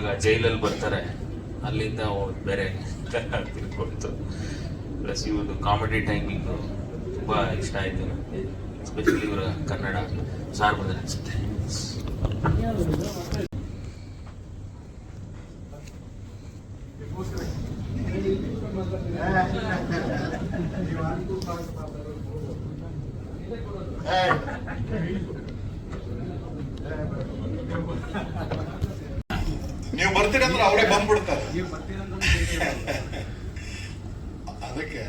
ಇವಾಗ ಜೈಲಲ್ಲಿ ಬರ್ತಾರೆ. ಅಲ್ಲಿಂದ ಬೇರೆ ತಿಳ್ಕೊಳ್ತು ಪ್ಲಸ್ ಇವ್ರದ್ದು ಕಾಮಿಡಿ ಟೈಮಿಂಗ್ ತುಂಬ ಇಷ್ಟ ಆಯಿತು ನನಗೆ ಎಸ್ಪೆಷಲಿ ಇವರ ಕನ್ನಡ ಸಾರ್ ಬಂದ್ರೆ ಅನಿಸುತ್ತೆ. ಬರ್ತೀರಿ ಅಂದ್ರೆ ಅವರೇ ಬಂದ್ಬಿಡ್ತಾರೆ. ಅದಕ್ಕೆ.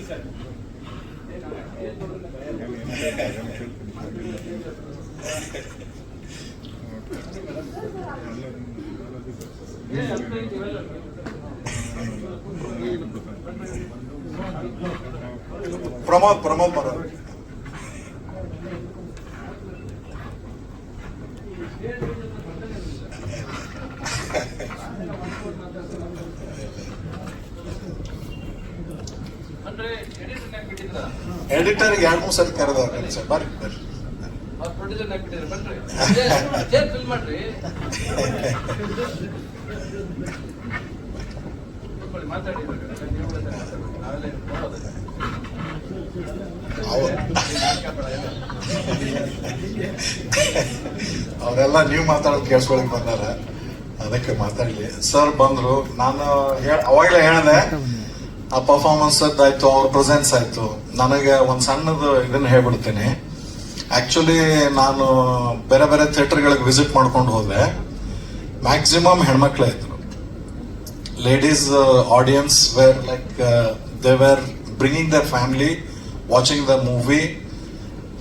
ಸರ್. ప్రమోద్ ప్రమోద్ మరో Yeah. ಎಡಿಟರ್ ಎರಡ್ ಮೂರ್ ಎರಡು ಮೂರು ಸರಿ ಕರೆದವ್ರೆ ಸರ್. ಬರ್ರಿ ಬರ್ರಿ. ಅವರೆಲ್ಲ ನೀವು ಮಾತಾಡೋದು ಕೇಳಿಸ್ಕೊಳಕ್ ಬಂದಾರ. ಅದಕ್ಕೆ ಮಾತಾಡ್ಲಿ. ಸರ್ ಬಂದ್ರು. ನಾನು ಅವಾಗಲೇ ಹೇಳಿದೆ ಆ ಪರ್ಫಾರ್ಮೆನ್ಸ್ ಆಯ್ತು, ಅವ್ರ ಪ್ರೆಸೆನ್ಸ್ ಆಯ್ತು. ನನಗೆ ಒಂದು ಸಣ್ಣದು ಇದನ್ನ ಹೇಳ್ಬಿಡ್ತೀನಿ. ಆಕ್ಚುಲಿ ನಾನು ಬೇರೆ ಬೇರೆ ಥಿಯೇಟರ್ಗಳಿಗೆ ವಿಸಿಟ್ ಮಾಡ್ಕೊಂಡು ಹೋದೆ. ಮ್ಯಾಕ್ಸಿಮಮ್ ಹೆಣ್ಮಕ್ಳೇ ಇದ್ರು. Ladies audience were like they were bringing the family watching the movie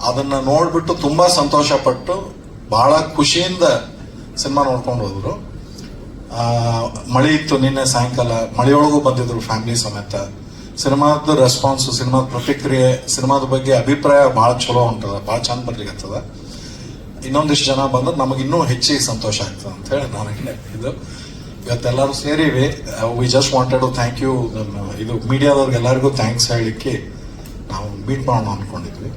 ಅದನ್ನ ನೋಡ್ಬಿಟ್ಟು ತುಂಬಾ ಸಂತೋಷ ಪಟ್ಟು ಬಹಳ ಖುಷಿಯಿಂದ ಸಿನಿಮಾ ನೋಡ್ಕೊಂಡು ಹೋದ್ರು. ಮಳೆ ಇತ್ತು ನಿನ್ನೆ ಸಾಯಂಕಾಲ, ಮಳೆಯೊಳಗೂ ಬಂದಿದ್ರು ಫ್ಯಾಮಿಲಿ ಸಮೇತ. ಸಿನಿಮಾದ ರೆಸ್ಪಾನ್ಸ್ ಸಿನಿಮಾದ ಪ್ರತಿಕ್ರಿಯೆ, ಸಿನಿಮಾದ ಬಗ್ಗೆ ಅಭಿಪ್ರಾಯ ಬಹಳ ಚಲೋ ಉಂಟದ ಬಹಳ ಚಂದ ಬರ್ಲಿಕ್ಕತ್ತದ ಇನ್ನೊಂದಿಷ್ಟು ಜನ ಬಂದ್ರೆ, ನಮಗೆ ಇನ್ನೂ ಹೆಚ್ಚಿಗೆ ಸಂತೋಷ ಆಗ್ತದೆ ಅಂತ ಹೇಳಿ ನನಗೆ ಇದು ಇವತ್ತೆಲ್ಲರೂ ಸೇರಿವಿ. We just wanted thank you ಇದು ಮೀಡಿಯಾದವ್ರಿಗೆ ಎಲ್ಲರಿಗೂ ಥ್ಯಾಂಕ್ಸ್ ಹೇಳಲಿಕ್ಕೆ ನಾವು ಮೀಟ್ ಮಾಡೋಣ ಅನ್ಕೊಂಡಿದ್ವಿ.